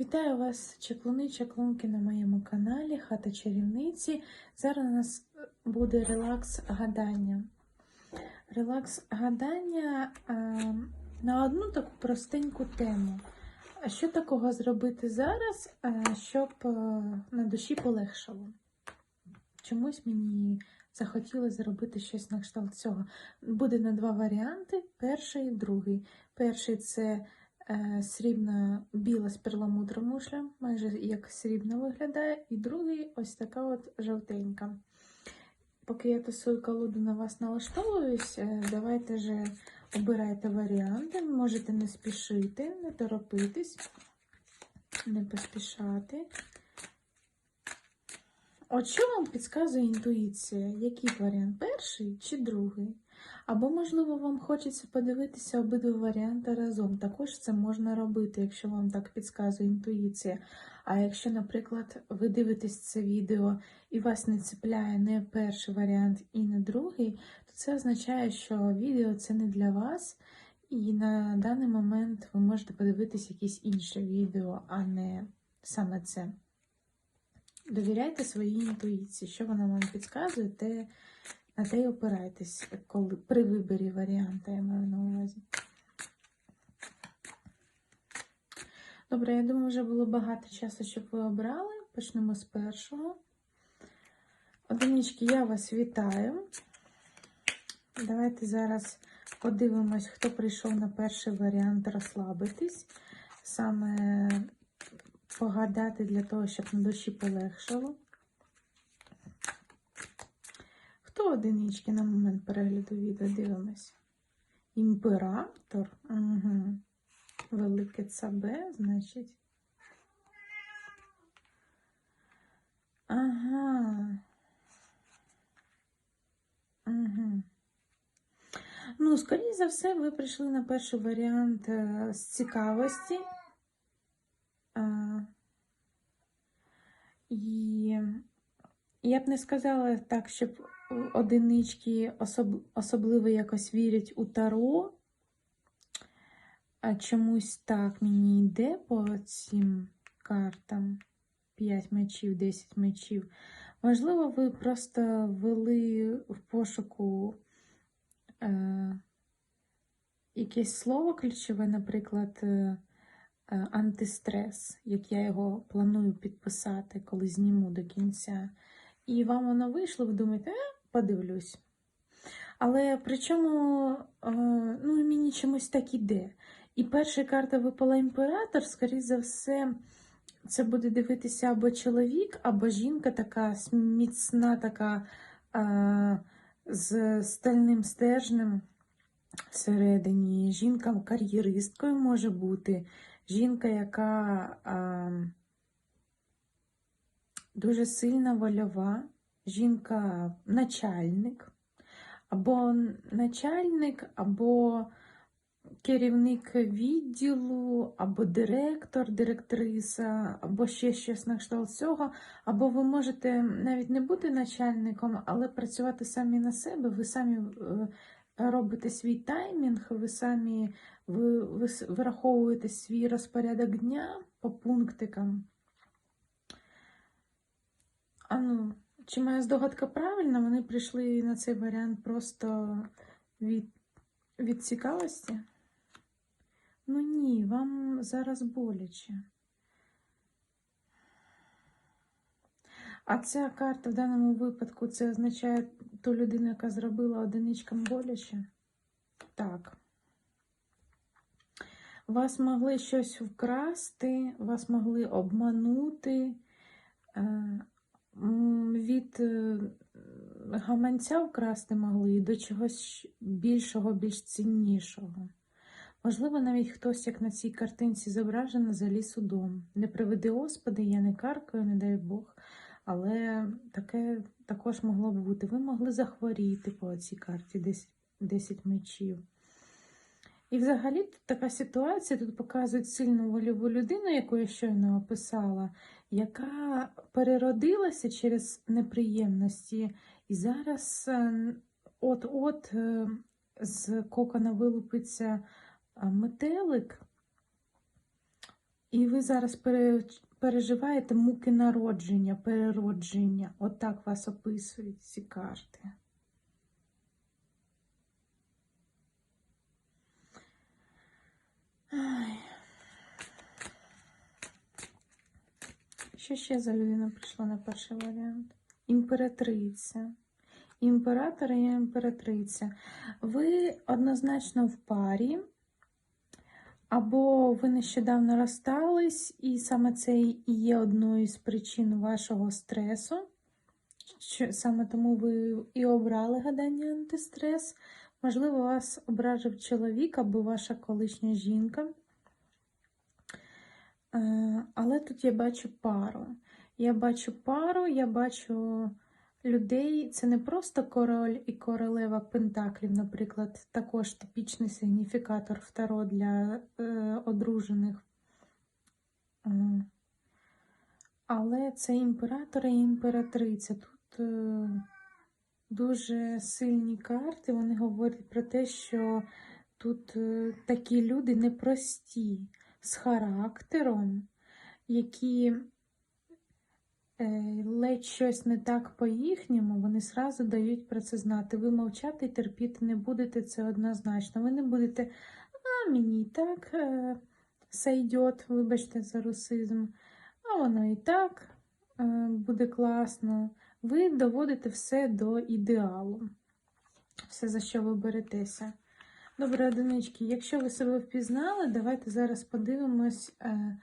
Вітаю вас, чаклуни, чаклунки на моєму каналі Хата чарівниці. Зараз у нас буде релакс гадання. Релакс гадання е, на одну таку простеньку тему. Що такого зробити зараз, е, щоб е, на душі полегшало? Чомусь мені захотілося зробити щось на кшталт цього. Буде на два варіанти: перший і другий. Перший це срібна біла з перламутром мушля, майже як срібна виглядає, і другий ось така от жовтенька. Поки я тасую колоду на вас налаштовуюсь, е, давайте же обирайте варіанти. Можете не спішити, не торопитись, не поспішати. От що вам підказує інтуїція? Який варіант? Перший чи другий? Або, можливо, вам хочеться подивитися обидва варіанти разом. Також це можна робити, якщо вам так підказує інтуїція. А якщо, наприклад, ви дивитесь це відео і вас не цепляє не перший варіант і не другий, то це означає, що відео це не для вас, і на даний момент ви можете подивитись якесь інше відео, а не саме це. Довіряйте своїй інтуїції, що вона вам підказує, те, на те й опирайтесь, коли, при виборі варіанта, я маю на увазі. Добре, я думаю, вже було багато часу, щоб ви обрали. Почнемо з першого. Одинички, я вас вітаю. Давайте зараз подивимось, хто прийшов на перший варіант розслабитись. Саме погадати для того, щоб на душі полегшало. Хто одинички на момент перегляду відео дивимось? Імператор. Угу. Велике ЦБ, значить. Ага. Угу. Ну, скоріше за все, ви прийшли на перший варіант е, з цікавості. А, І я б не сказала так, щоб одинички особ... особливо якось вірять у таро. А чомусь так мені йде по цим картам 5 мечів, 10 мечів. Можливо, ви просто ввели в пошуку е, якесь слово ключове, наприклад, е, антистрес, як я його планую підписати, коли зніму до кінця. І вам воно вийшло, ви думаєте, е, подивлюсь. Але причому е, ну, мені чомусь так іде. І перша карта випала імператор, скоріше за все, це буде дивитися або чоловік, або жінка така міцна, така а, з стальним стержнем всередині. Жінка кар'єристкою може бути. Жінка, яка а, дуже сильна вольова, жінка начальник, або начальник, або керівник відділу, або директор, директриса, або ще щось на кшталт цього, або ви можете навіть не бути начальником, але працювати самі на себе, ви самі е, робите свій таймінг, ви самі ви, ви вираховуєте свій розпорядок дня по пунктикам. А ну, чи моя здогадка правильна? Вони прийшли на цей варіант просто від, від цікавості? Ну ні, вам зараз боляче. А ця карта в даному випадку це означає ту людину, яка зробила одиничкам боляче? Так. Вас могли щось вкрасти, вас могли обманути. Від е, гаманця вкрасти могли до чогось більшого, більш ціннішого. Можливо, навіть хтось, як на цій картинці зображено, заліз у дом. Не приведи Господи, я не каркаю, не дай Бог. Але таке також могло б бути. Ви могли захворіти по цій карті 10, 10 мечів. І взагалі така ситуація, тут показують сильну вольову людину, яку я щойно описала, яка переродилася через неприємності. І зараз е, от-от е, з кокона вилупиться метелик, І ви зараз переживаєте муки народження, переродження. Отак вас описують ці карти. Що ще за людина прийшла на перший варіант? Імператриця. Імператор і імператриця. Ви однозначно в парі, або ви нещодавно розстались, і саме це і є одною з причин вашого стресу. Що саме тому ви і обрали гадання антистрес. Можливо, вас ображив чоловік або ваша колишня жінка. Е, Але тут я бачу пару. Я бачу пару, я бачу людей. Це не просто король і королева пентаклів, наприклад, також типічний сигніфікатор в таро для е, одружених. Е, Але це імператор і імператриця. Тут е, дуже сильні карти. Вони говорять про те, що тут е, такі люди непрості з характером, які е, ледь щось не так по-їхньому, вони зразу дають про це знати. Ви мовчати і терпіти не будете, це однозначно. Ви не будете, а мені і так е, вибачте за русизм, а воно і так е, буде класно. Ви доводите все до ідеалу, все, за що ви беретеся. Добре, одинички, якщо ви себе впізнали, давайте зараз подивимось е,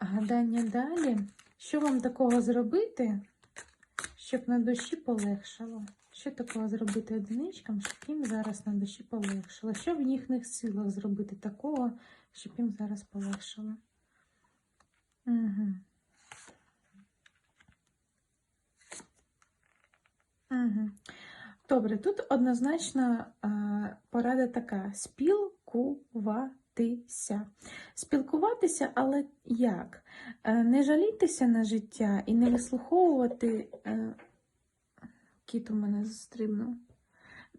гадання далі. Що вам такого зробити, щоб на душі полегшало? Що такого зробити одиничкам, щоб їм зараз на душі полегшало? Що в їхніх силах зробити такого, щоб їм зараз полегшало? Угу. Угу. Добре, тут однозначно порада така: спілкуватися. Спілкуватися, але як? Е, Не жалітися на життя і не вислуховувати. е, Кіт у мене застрибнув.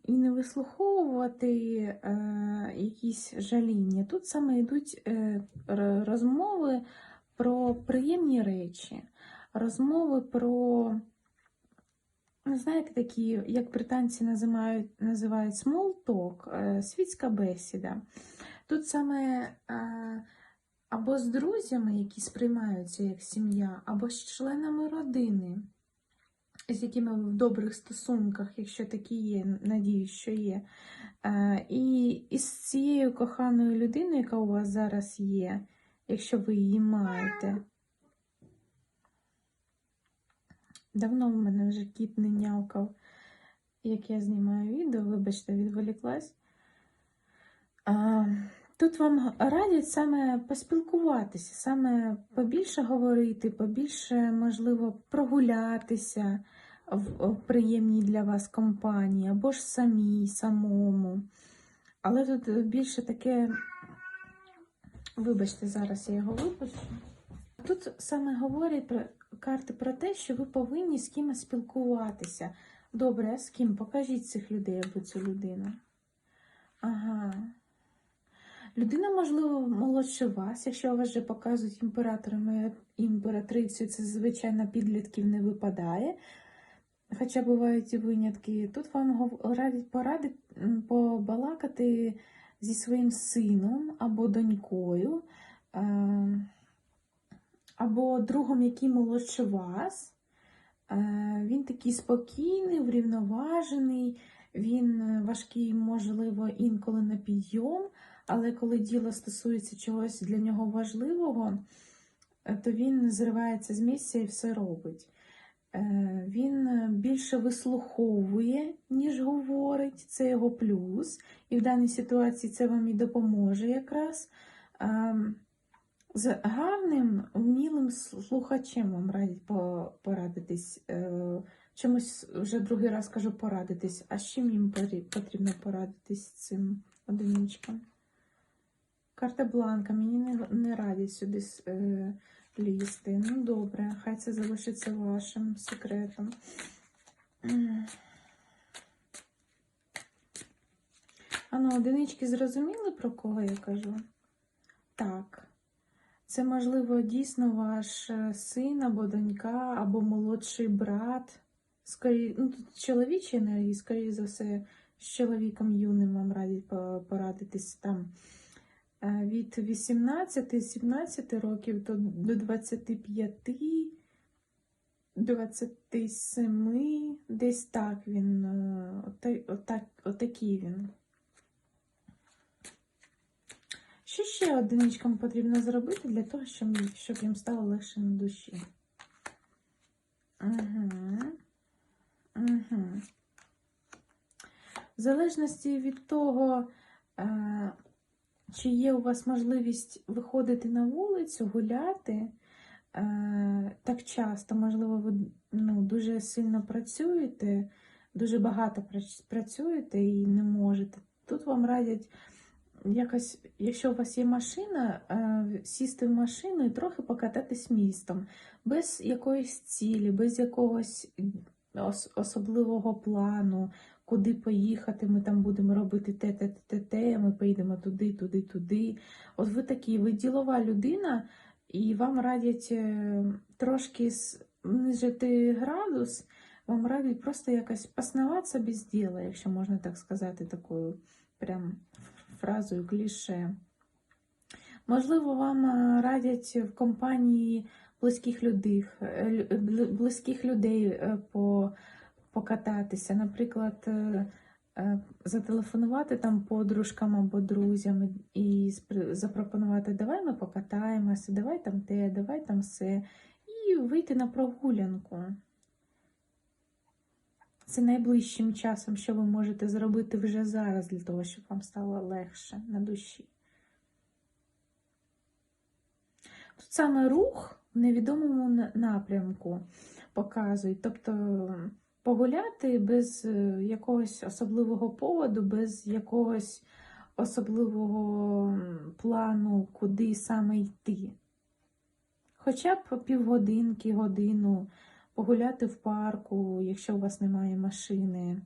І не вислуховувати е, якісь жаління. Тут саме йдуть е, розмови про приємні речі, розмови про. Ну, Знаєте, такі, як британці називають, називають small talk, е, світська бесіда. Тут саме е, або з друзями, які сприймаються як сім'я, або з членами родини, з якими ви в добрих стосунках, якщо такі є, надіюсь, що є. Е, І із цією коханою людиною, яка у вас зараз є, якщо ви її маєте. Давно в мене вже кіт не нявкав, як я знімаю відео, вибачте, відволіклась. А, тут вам радять саме поспілкуватися, саме побільше говорити, побільше, можливо, прогулятися в, приємній для вас компанії, або ж самій, самому. Але тут більше таке, вибачте, зараз я його випущу. Тут саме говорять про карти про те, що ви повинні з кимось спілкуватися. Добре, з ким? Покажіть цих людей або цю людину. Ага. Людина, можливо, молодше вас, якщо вас вже показують імператорами і імператрицю, це, звичайно, підлітків не випадає. Хоча бувають і винятки. Тут вам радять порадить побалакати зі своїм сином або донькою. Або другом, який молодше вас. Е, Він такий спокійний, врівноважений, він е, важкий, можливо, інколи на підйом, але коли діло стосується чогось для нього важливого, е, то він зривається з місця і все робить. Він більше вислуховує, ніж говорить, це його плюс, і в даній ситуації це вам і допоможе якраз. З гарним, вмілим слухачем вам радять порадитись. Е, Чомусь вже другий раз кажу порадитись. А з чим їм потрібно порадитись цим одиничкам? Карта бланка, мені не, не радять сюди е, лізти. Ну добре, хай це залишиться вашим секретом. М. А ну, одинички зрозуміли, про кого я кажу? Так. Це, можливо, дійсно ваш е, син або донька, або молодший брат. Скорі... Ну, чоловічі енергії, скоріше за все, з чоловіком юним вам радять по- порадитись там. Е, Від 18-17 років до до 25, 27, десь так він, е, отак, отакий він. Що ще одиничкам потрібно зробити для того, щоб, їм стало легше на душі? Угу. Угу. В залежності від того, е, чи є у вас можливість виходити на вулицю, гуляти е, так часто, можливо, ви ну, дуже сильно працюєте, дуже багато працюєте і не можете. Тут вам радять якось, якщо у вас є машина, е, сісти в машину і трохи покататись містом, без якоїсь цілі, без якогось ос- особливого плану, куди поїхати, ми там будемо робити те, те, те, те, ми поїдемо туди, туди, туди. От ви такі, ви ділова людина, і вам радять е, трошки знижити градус, вам радять просто якось поснуватися без діла, якщо можна так сказати, такою прям фразою кліше. Можливо, вам е, радять в компанії близьких людей, лю- бли- близьких людей е, по, покататися. Наприклад, е, зателефонувати там подружкам або друзям і запропонувати, давай ми покатаємося, давай там те, давай там все. І вийти на прогулянку. Це найближчим часом, що ви можете зробити вже зараз для того, щоб вам стало легше на душі. Тут саме рух в невідомому напрямку показують. Тобто погуляти без е, якогось особливого поводу, без якогось особливого плану, куди саме йти. Хоча б півгодинки, годину погуляти в парку, якщо у вас немає машини.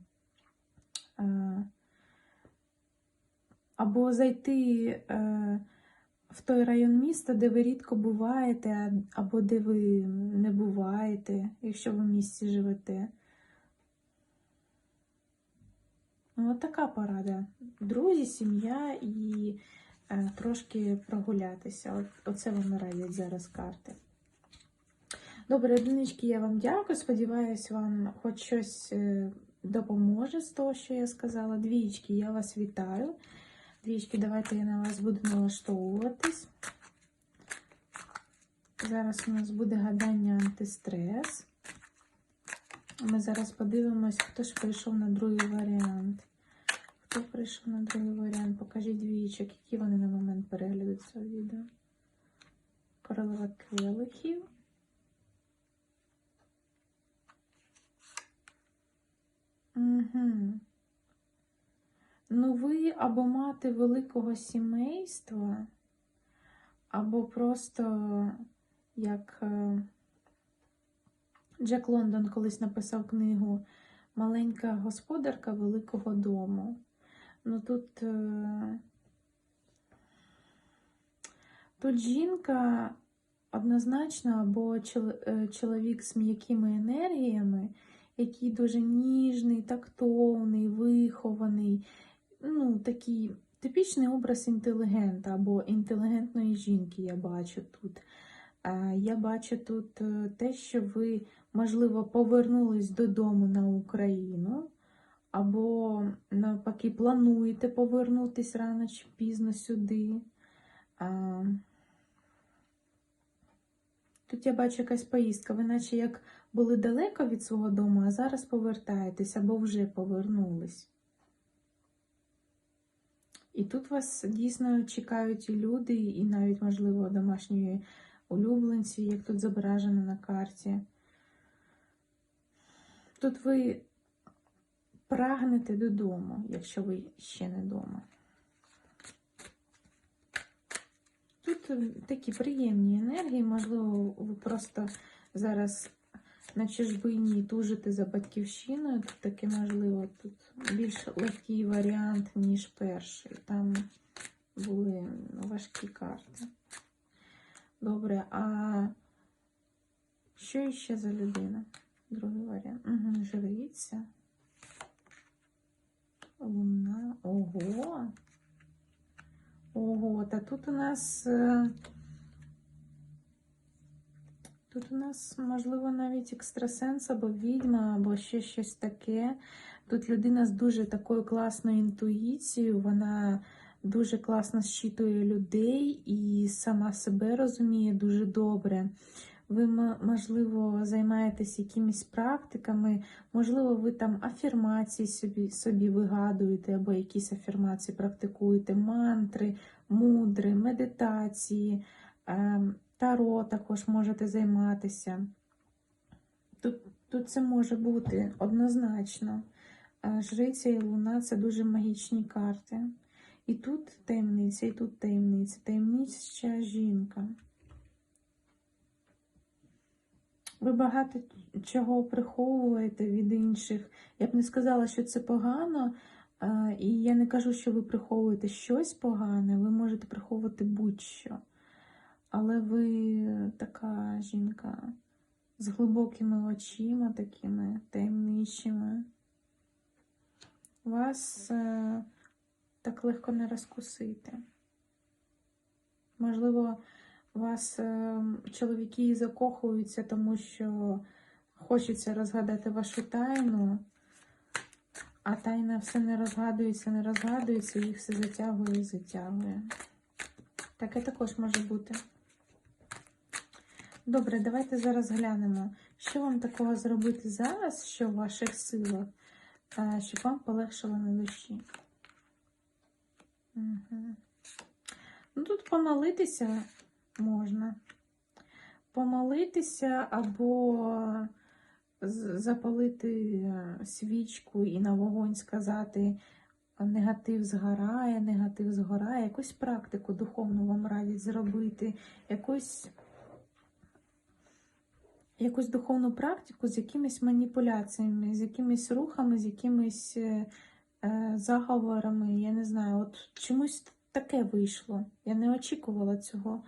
Е, Або зайти е, в той район міста, де ви рідко буваєте, або де ви не буваєте, якщо ви в місті живете. Ну, така порада. Друзі, сім'я і е, трошки прогулятися. От, оце вам радять зараз карти. Добре, одинички, я вам дякую. Сподіваюсь, вам хоч щось е, допоможе з того, що я сказала. Двічки, я вас вітаю. Двічки, давайте я на вас буду налаштовуватись. Зараз у нас буде гадання антистрес. Ми зараз подивимось, хто ж прийшов на другий варіант. Хто прийшов на другий варіант? Покажіть двічок, які вони на момент перегляду цього відео. Королева келихів. Угу. Ну, ви або мати великого сімейства, або просто як е, Джек Лондон колись написав книгу Маленька господарка великого дому. Ну тут, е, тут жінка однозначно або е, чоловік з м'якими енергіями, який дуже ніжний, тактовний, вихований, ну, такий типічний образ інтелігента або інтелігентної жінки я бачу тут. Я бачу тут е, те, що ви, можливо, повернулись додому на Україну, або навпаки, плануєте повернутися рано чи пізно сюди. Тут я бачу якась поїздка. Ви наче як були далеко від свого дому, а зараз повертаєтесь або вже повернулись. І тут вас дійсно чекають і люди, і навіть, можливо, домашні улюбленці, як тут зображено на карті. Тут ви прагнете додому, якщо ви ще не вдома. Тут е, такі приємні енергії, можливо, ви просто зараз на чужбині тужите за батьківщиною. Тут таке можливо, тут більш легкий варіант, ніж перший. Там були важкі карти. Добре, а що ще за людина? Другий варіант. Угу, жриця. Луна. Ого. Ого, а тут у нас. е, Тут у нас, можливо, навіть екстрасенс або відьма, або ще щось таке. Тут людина з дуже такою класною інтуїцією, вона дуже класно щитує людей і сама себе розуміє дуже добре. Ви, можливо, займаєтесь якимись практиками, можливо, ви там афірмації собі, собі вигадуєте, або якісь афірмації практикуєте, мантри, мудри, медитації, ем, таро також можете займатися. Тут, тут це може бути однозначно. Е, Жриця і луна це дуже магічні карти. І тут таємниця, і тут таємниця, таємнича жінка. Ви багато чого приховуєте від інших. Я б не сказала, що це погано, і я не кажу, що ви приховуєте щось погане, ви можете приховувати будь-що. Але ви така жінка з глибокими очима, такими таємничими. Вас е, так легко не розкусити. Можливо, вас е, чоловіки і закохуються, тому що хочеться розгадати вашу тайну, а тайна все не розгадується, не розгадується, їх все затягує і затягує. Таке також може бути. Добре, давайте зараз глянемо, що вам такого зробити зараз, що в ваших силах, е, щоб вам полегшило на душі. Угу. Ну, тут помолитися можна. Помолитися або запалити е, свічку і на вогонь сказати негатив згорає, негатив згорає. Якусь практику духовну вам радять зробити, якусь, якусь духовну практику з якимись маніпуляціями, з якимись рухами, з якимись е, е, заговорами. Я не знаю, от чомусь таке вийшло. Я не очікувала цього.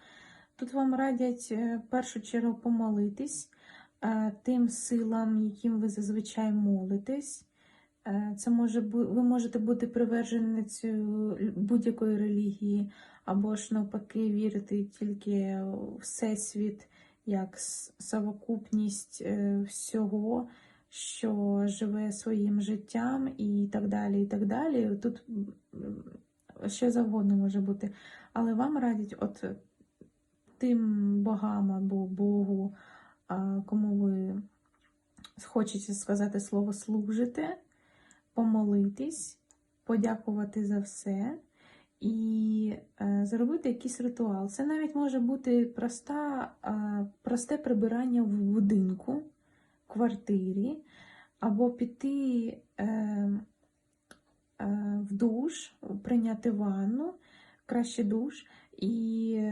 Тут вам радять е, в першу чергу помолитись е, тим силам, яким ви зазвичай молитесь. Е, Це може ви можете бути приверженицею будь-якої релігії, або ж навпаки вірити тільки в всесвіт як совокупність всього, що живе своїм життям, і так далі. і так далі. Тут що завгодно може бути. Але вам радять от тим богам або Богу, кому ви хочете сказати слово служите, помолитись, подякувати за все і е, зробити якийсь ритуал. Це навіть може бути проста, просте прибирання в будинку, квартирі, або піти е, е, в душ, прийняти ванну, краще душ, і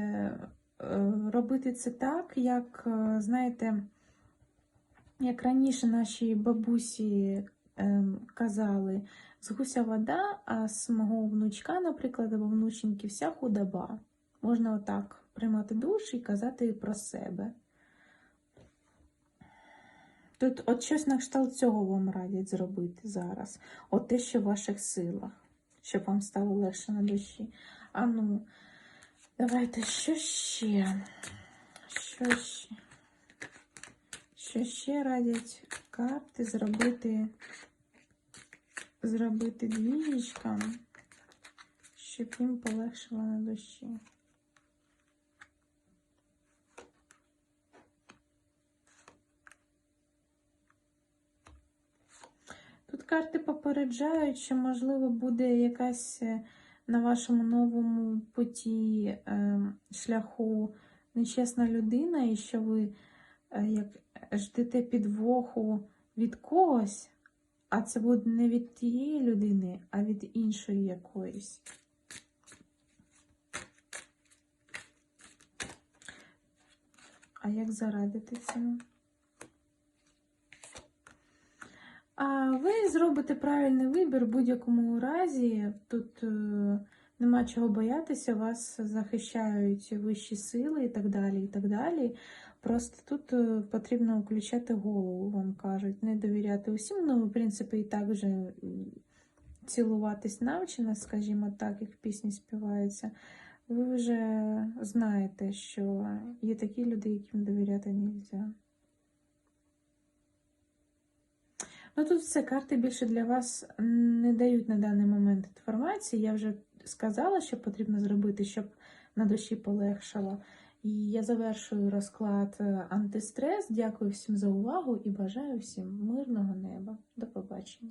робити це так, як, е, знаєте, як раніше наші бабусі ем, казали, з гуся вода, а з мого внучка, наприклад, або внученьки, вся худоба. Можна отак приймати душ і казати про себе. Тут от щось на кшталт цього вам радять зробити зараз. От те, що в ваших силах, щоб вам стало легше на душі. А ну, давайте, що ще? Що ще? Що ще радять карти зробити, зробити двіжечкам, щоб їм полегшило на душі. Тут карти попереджають, що, можливо, буде якась е, на вашому новому путі е, шляху нечесна людина, і що ви е, як ждете підвоху від когось, а це буде не від тієї людини, а від іншої якоїсь. А як зарадити цьому? А ви зробите правильний вибір в будь-якому разі. Тут е, нема чого боятися, вас захищають вищі сили і так далі. і так далі. Просто тут е, потрібно включати голову, вам кажуть, не довіряти усім. Ну, в принципі, і так вже м, цілуватись навчена, скажімо так, як пісні співається. Ви вже знаєте, що є такі люди, яким довіряти не можна. Ну тут все, карти більше для вас не дають на даний момент інформації. Я вже сказала, що потрібно зробити, щоб на душі полегшало. І я завершую розклад е, антистрес. Дякую всім за увагу і бажаю всім мирного неба. До побачення.